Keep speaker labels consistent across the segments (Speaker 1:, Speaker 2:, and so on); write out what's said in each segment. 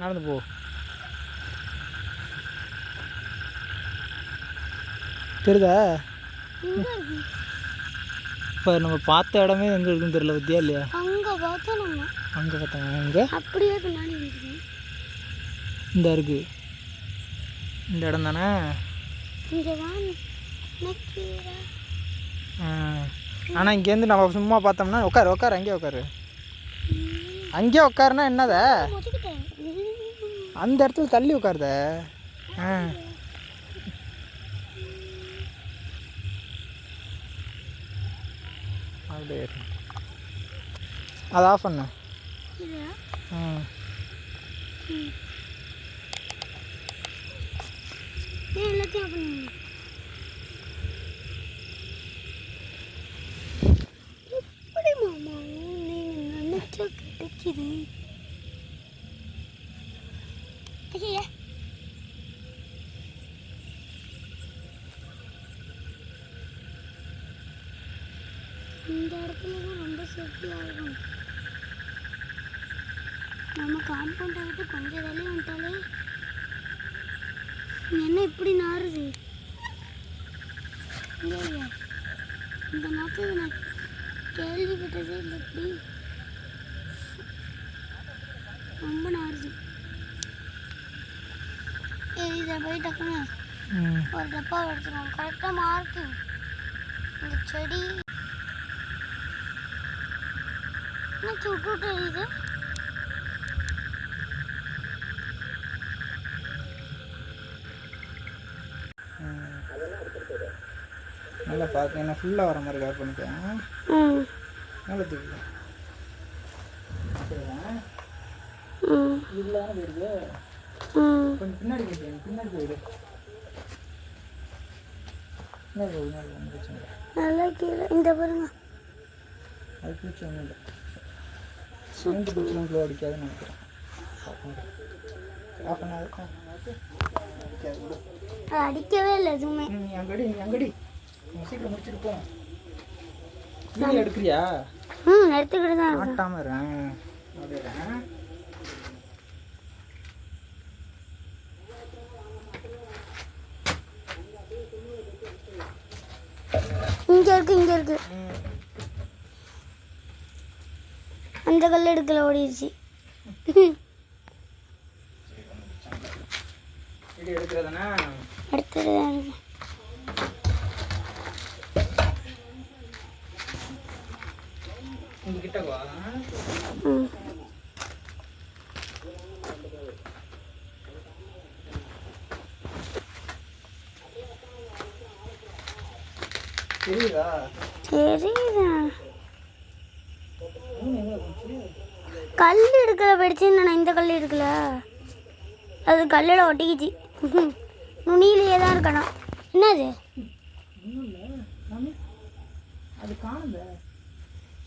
Speaker 1: நடந்து போ. தெரியுதா? இப்போ நம்ம பார்த்த இடமே எங்கே இருக்குன்னு தெரியல பத்தியா இல்லையா?
Speaker 2: அங்கே பார்த்தோம் நம்ம.
Speaker 1: அங்கே பார்த்தாங்க அங்கே
Speaker 2: அப்படியே பின்னாடி
Speaker 1: இந்த இருக்கு. இந்த இடம் தானே? ஆனால் இங்கேருந்து நம்ம சும்மா பார்த்தோம்னா உட்காரு உட்காரு அங்கேயே உட்காரு. அங்கேயே உட்காருனா என்னத? அந்த இடத்துல தள்ளி உட்காருத. ஆ. அப்படியே. அதை ஆஃப் பண்ணு. ம்.
Speaker 2: எல்லாத்தையும் பண்ணுங்க எப்படி மாமா நீங்க நினைச்சா கிடைக்குது ஐயா இந்த ரொம்ப சேஃப்டியாக இருக்கும் நம்ம காம்பவுண்டை விட்டு கொஞ்சம் தள்ளி வந்துட்டாலே என்ன இப்படி நாறுது இல்லையா? இந்த நாட்டில் நான் கேள்விப்பட்டதே இல்லை இப்படி ரொம்ப நாறுது ஏய், இதை போய் டக்குன்னு ஒரு டப்பா எடுத்துருவோம் கரெக்டாக மார்க்கு இந்த செடி என்ன சுட்டு விட்டு எரியுது
Speaker 1: நல்லா பார்க்க என்ன ஃபுல்லாக வர மாதிரி கவர் பண்ணிக்கேன்
Speaker 2: ம்.
Speaker 1: நல்லா தூக்கி. இதில் போயிருக்கு கொஞ்சம் பின்னாடி போயிட்டு பின்னாடி போயிடு.
Speaker 2: நல்லா கீழே இந்த பாருங்க.
Speaker 1: அது பூச்சி ஒன்றும் இல்லை. சிமெண்ட் பூச்சிலாம் க்ளோ அடிக்காதுன்னு நினைக்கிறேன். ஆஃப்
Speaker 2: அடிக்கவே இல்லை எதுவுமே.
Speaker 1: நீ அங்கடி நீ அங்கடி. சீக்கிரம் முடிச்சுட்டு போ. வீடியோ எடுக்கிறியா?
Speaker 2: ம் எடுத்துக்கிட்டு தான்
Speaker 1: ஆட்டாமல் இருக்கேன் அப்படியே
Speaker 2: இங்கே இருக்கு இங்கே இருக்கு
Speaker 1: ம்
Speaker 2: அந்த கல் எடுக்கல ஓடிடுச்சு.
Speaker 1: வீடியோ எடுக்கிறதுனா?
Speaker 2: எடுத்துட்டு தான் இருக்கேன்
Speaker 1: இங்கே கிட்ட வா
Speaker 2: ம்
Speaker 1: தெரியுதா
Speaker 2: சரிதான்
Speaker 1: மூணு எங்கே போச்சு
Speaker 2: கல் எடுக்கல போயிடுச்சு நான் இந்த கல் எடுக்கல. அது கல்லில் ஒட்டிக்கிச்சு. நுனியிலேயே தான் இருக்கணும். என்னது?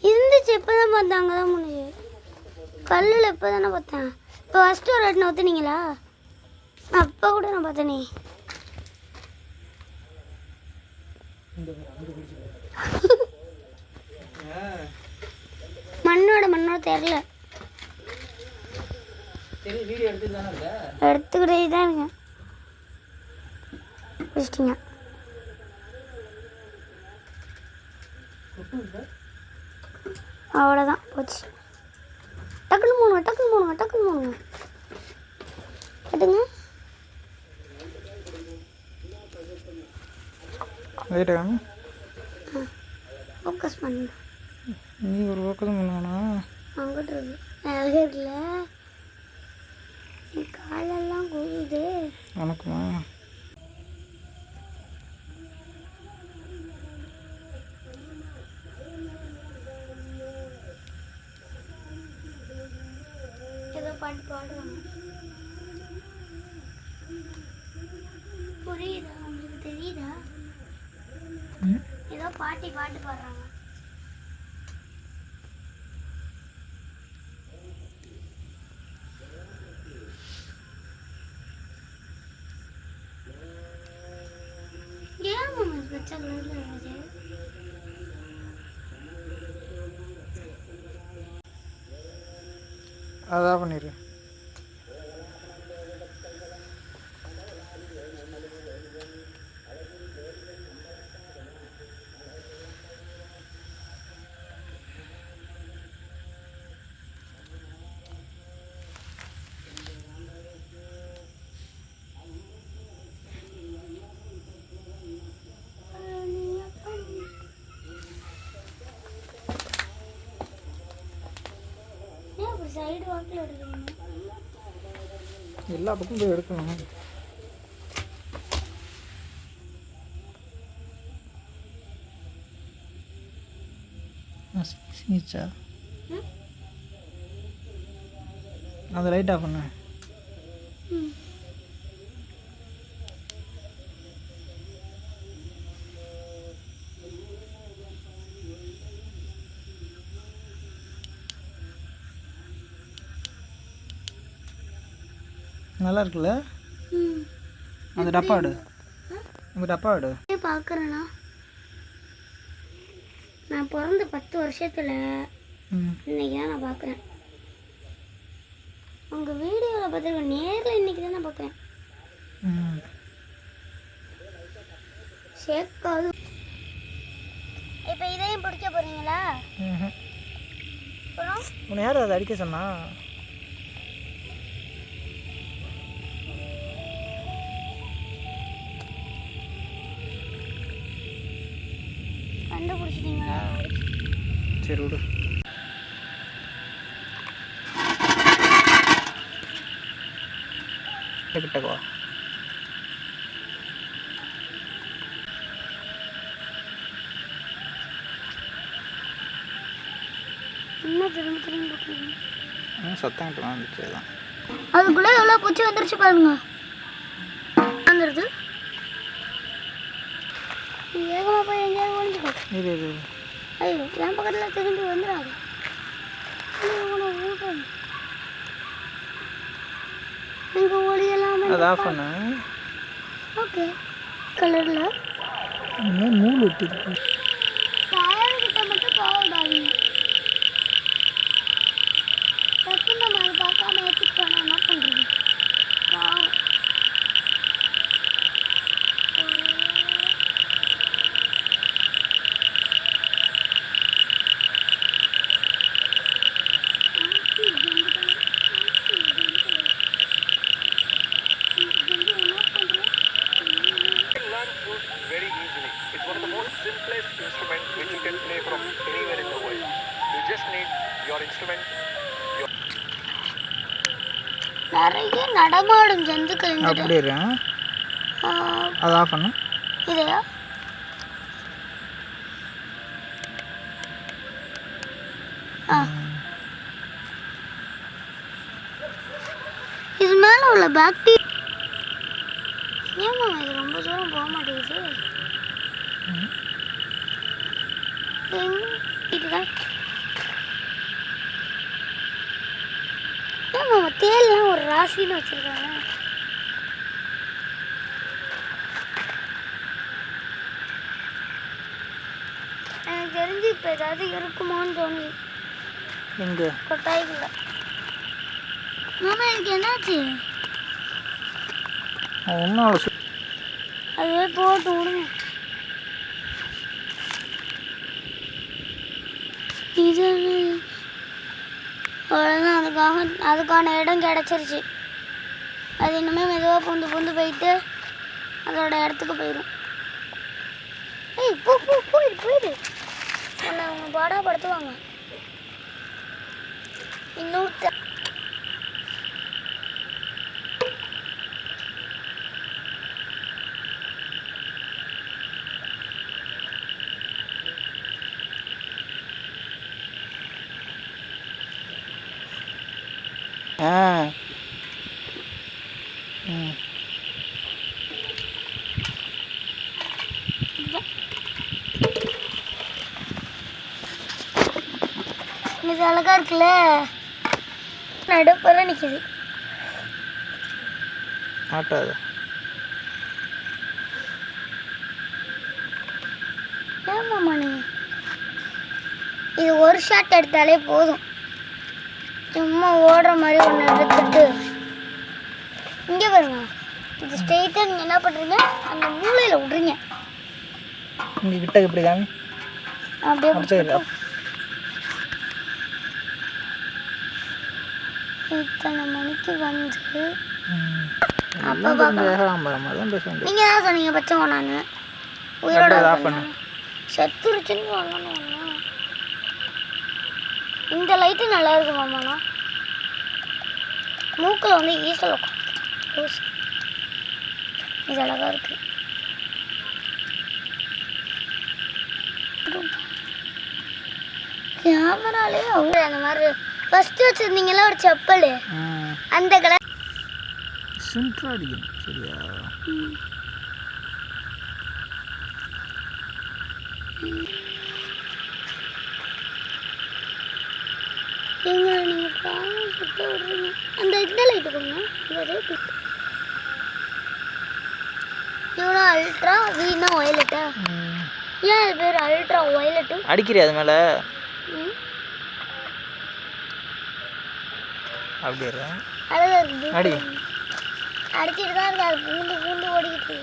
Speaker 2: இருந்துச்சு இப்போ தான் பார்த்தேன். அங்கே தான் முடிஞ்சு. கல்லில் இப்போ தானே பார்த்தேன். இப்போ ஃபஸ்ட்டு ஒரு வாட்டி ஊற்றுனீங்களா அப்போ கூட நான் பார்த்தேனே.
Speaker 1: இந்த பாரு, அங்கே பிடிச்சி
Speaker 2: மண்ணோட மண்ணோட தெரில
Speaker 1: இல்லை
Speaker 2: எடுத்துக்கிட்டே தான் பிடிச்சிட்டிங்க
Speaker 1: இல்லை
Speaker 2: அவ்வளோதான் போச்சு. டக்குன்னு போகணும் டக்குன்னு போகணும் டக்குன்னு போகணும் கட்டுங்க ஃபோக்கஸ் பண்ணு
Speaker 1: நீ ஒரு பக்கம் பண்ணுவானா
Speaker 2: அங்கிட்டு இருக்கு அழகே இருக்குல்ல என் காலெல்லாம் கூகுது
Speaker 1: வணக்கமா
Speaker 2: ஏதோ பாட்டு பாடுவாங்க புரியுதா? உங்களுக்கு தெரியுதா? ஏதோ பாட்டி பாட்டு பாடுறாங்க ஏன் மாமா இது பச்சை கலர்ல வருது
Speaker 1: அதான் பண்ணிடு
Speaker 2: இப்படி சைடு வாக்கில் எடுக்கணும்.
Speaker 1: எல்லா பக்கம் போய் எடுக்கணும். சிங்கிச்சா? அந்த லைட் ஆஃப் பண்ண.
Speaker 2: ம்.
Speaker 1: நல்லா இருக்குல்ல அந்த டப்பா எடு அந்த டப்பா எடு
Speaker 2: பார்க்குறேண்ணா நான் பிறந்த பத்து வருஷத்தில் இன்னைக்கு தான் நான் பார்க்குறேன் உங்கள் வீடியோவில் பார்த்துருக்கேன் நேரில் இன்னைக்கு தான் நான் பார்க்குறேன் சேர்க்காது. இப்போ இதையும் பிடிக்க போகிறீங்களா. அப்புறம்?
Speaker 1: உன்னை யார் அதை அடிக்க சொன்னா?
Speaker 2: கண்டுபிடிச்சிட்டீங்களா
Speaker 1: சரி விடு. கிட்டக்கோ
Speaker 2: இன்னும் திரும்ப திரும்ப
Speaker 1: சத்தம் கிட்ட வந்துச்சு அதான்.
Speaker 2: அதுக்குள்ளே எவ்வளோ பூச்சி வந்துருச்சு பாருங்க. வந்துடுது வேகமாக போய்
Speaker 1: இரு இரு.
Speaker 2: ஐயோ என் பக்கத்தில் திரும்பி வந்துடாது. ஊட்டுறேன் இங்கே ஒளியெல்லாம்
Speaker 1: அதை ஆஃப் பண்ணு
Speaker 2: ஓகே. கலரில்.
Speaker 1: நூல் விட்டுருக்கு
Speaker 2: நடமாடும் ஜந்துக்கள்
Speaker 1: அப்படி இரு.
Speaker 2: ஆ,
Speaker 1: அதை ஆஃப் பண்ணு.
Speaker 2: இதையா? இது மேல உள்ள பாக்டீரியா ஏமா இது ரொம்ப தூரம் போக மாட்டேங்குது. இதுதான் ஏமா ஒரு ராசின்னு வச்சிருக்காங்க. எனக்கு தெரிஞ்சு இப்போ ஏதாவது இருக்குமோன்னு தோணுது.
Speaker 1: எங்கே?
Speaker 2: கொட்டாய்க்குள்ள. மாமா எனக்கு என்னாச்சு?
Speaker 1: ஒன்றும் அவ்வளோ சு
Speaker 2: அதுவே போட்டு விடுங்க இது உடனே அதுக்காக அதுக்கான இடம் கிடச்சிருச்சு. அது இன்னுமே மெதுவாக பூந்து பூந்து போயிட்டு அதோட இடத்துக்கு போயிடும் ஏய் போ போ போயிடு போயிடு உன்னை அவங்க பாடாப்படுத்துவாங்க இன்னொருத்த
Speaker 1: ஆ. ம்
Speaker 2: இது அழகா இருக்குல்ல? நடுப்புற நிக்குது.
Speaker 1: ஆட்டாது.
Speaker 2: ஏமாம்மா நீ? இது ஒரு ஷாட் எடுத்தாலே போதும். சும்மா ஓடுற மாதிரி ஒன்று எடுத்துட்டு. இங்கே பாருங்க. இது ஸ்ட்ரெயிட்டாக நீங்கள் என்ன பண்ணுறீங்க அந்த மூலையில் விட்றீங்க.
Speaker 1: இங்கே கிட்ட இப்படி காமி.
Speaker 2: அப்படியே பிடிச்சிட்டு இத்தனை மணிக்கு வந்து
Speaker 1: ஏகாம்பரம் மாதிரி தான் பேச வேண்டியது.
Speaker 2: நீங்கள் தான் சொன்னீங்க பச்சை நான் உயிரோட செத்துருச்சுன்னு சொல்லணும் இந்த லைட்டு நல்லா இருக்கு மாமாண்ணா மூக்கில் வந்து ஈசல் ஊசி இது அழகாக இருக்கு. கேமராலே அவங்க அந்த மாதிரி ஃபஸ்ட்டு வச்சுருந்தீங்களா ஒரு செப்பல்? அந்த கலர்
Speaker 1: சின்ட்ரா அடிக்கணும் சரியா
Speaker 2: இவங்க நீங்கள் பாவம் சுத்த விடுறீங்க அந்த இந்த லைட்டு கொடுங்க? இந்த ரேட் இவனா அல்ட்ரா வீணா ஒயலட்டா ஏன் இது பேர் அல்ட்ரா ஒயலட்டு
Speaker 1: அடிக்கிறியா அது மேலே? அப்படியே இரு.
Speaker 2: அழகா இருக்குது
Speaker 1: அடி.
Speaker 2: அடிச்சிட்டு தான் இருக்கு? அது பூண்டு பூண்டு ஓடிக்கிட்டு.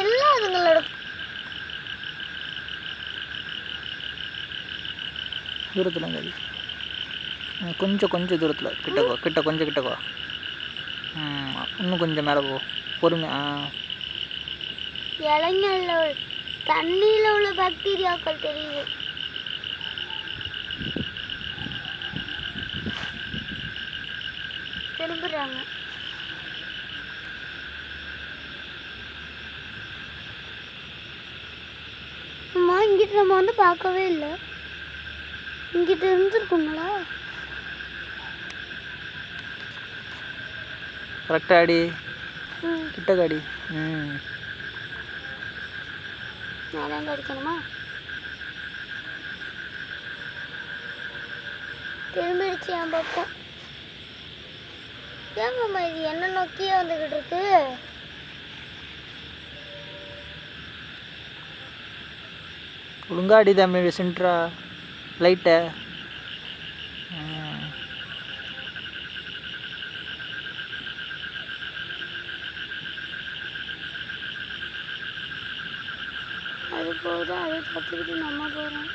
Speaker 2: எல்லாம் அதுங்களோட
Speaker 1: தூரத்தில் கொஞ்சம் கொஞ்சம் தூரத்தில். கிட்டக்கோ கிட்ட கொஞ்சம் கிட்டக்கோ ம், இன்னும் கொஞ்சம் மேலே போ. பொறுமையா ஆ.
Speaker 2: இளைஞர்ல தண்ணியில் உள்ள பாக்டீரியாக்கள் தெரியுது. திரும்புறாங்க. அம்மா இங்கிட்டு நம்ம வந்து பார்க்கவே இல்லை. இங்கிட்டு இருந்திருக்குங்களா
Speaker 1: கரெக்டாக அடி.
Speaker 2: ம்
Speaker 1: கிட்டக்க அடி ம்.
Speaker 2: மேலே அடிக்கணுமா? திரும்பிடுச்சு என் பக்கம். ஏன் மாமா இது என்ன நோக்கியே வந்துக்கிட்டு இருக்கு?
Speaker 1: ஒழுங்கா அடி தம்பி சென்ட்ரா. லைட்டை
Speaker 2: அது போகுது அது பார்த்துக்கிட்டு நம்ம போகிறோம்